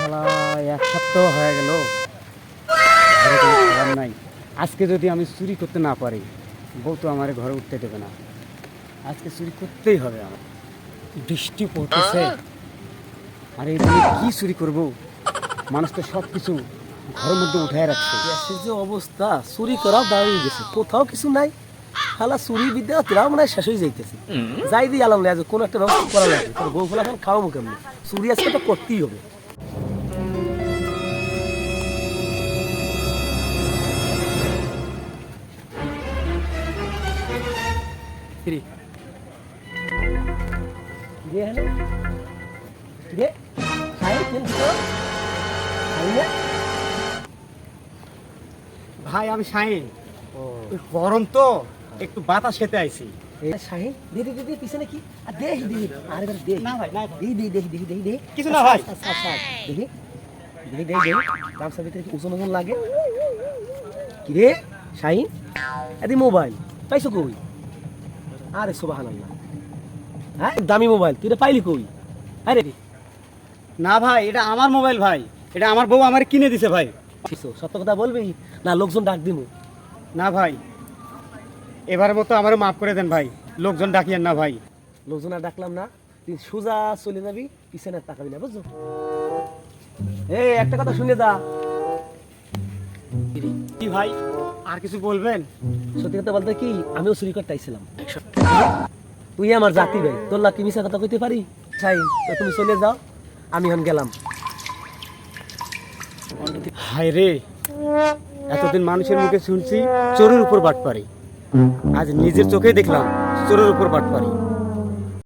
শালা এক সপ্তাহ হয়ে গেল। ঘরে কোনো খাবার নাই। আজকে যদি আমি চুরি করতে না পারি বউ তো আমার ঘরে উঠতে দেবে না। আজকে চুরি করতেই হবে আমার বৃষ্টি পড়তেছে। আর এই দিনে কি চুরি করব? মানুষ তো সব কিছু ঘরের মধ্যে উঠায় রাখছে। দেশের যে অবস্থা চুরি করা দাঁড়িয়ে গেছে। কোথাও কিছু নাই। খালা চুরি বিদ্যা তোরাও মনে হয় শেষ হয়ে যাইতেছে। যাই দিয়ে আলাম না কোনো একটা ব্যবস্থা করা তোর বউ ফেলা এখন খাওয়াবো কেমন? চুরি আজকে তো করতেই হবে। হ্যালো? না? ভাই আমি শাহিন গরম তো একটু বাতাস খেতে আইছি শাহিন দে দে দে দে পিছনে কি আর দেখ দেখি আরে দেখ না ভাই, না ভাই। দেখি দেখি দেখি দেখি দেখি দেখি কিছু না ভাই। আচ্ছা, আচ্ছা, আচ্ছা, দেখি দেখি দেখি দেখি গামছা ভিতরে কি ওজন ওজন লাগে কি রে শাহিন এদি মোবাইল পাইছো কই আরে সুবহানাল্লাহ। হ্যাঁ দামি মোবাইল তুই এটা পাইলি কই? আরে না ভাই এটা আমার মোবাইল ভাই। এটা আমার বউ আমার কিনে দিছে ভাই। সত্য কথা বলবি? না লোকজন ডাক দিমু। না ভাই এবারের মতো আমারও মাফ করে দেন ভাই। লোকজন ডাকিয়েন না ভাই। লোকজন আর ডাকলাম না। তুই সোজা চলে যাবি পিছনে তাকাবি না বুঝছ? এই একটা কথা শুনে যা। কি ভাই? আর কিছু বলবেন? সত্যি কথা বলতে কি আমিও চুরি করতে আইছিলাম। তুই আমার জাতি ভাই তোর লাকি মিশা কথা কইতে পারি? চাই তো তুমি চলে যাও আমি এখন গেলাম। হায় রে এতদিন মানুষের মুখে শুনছি চোরের উপর বাট পারি আজ নিজের চোখেই দেখলাম চোরের উপর বাট পারি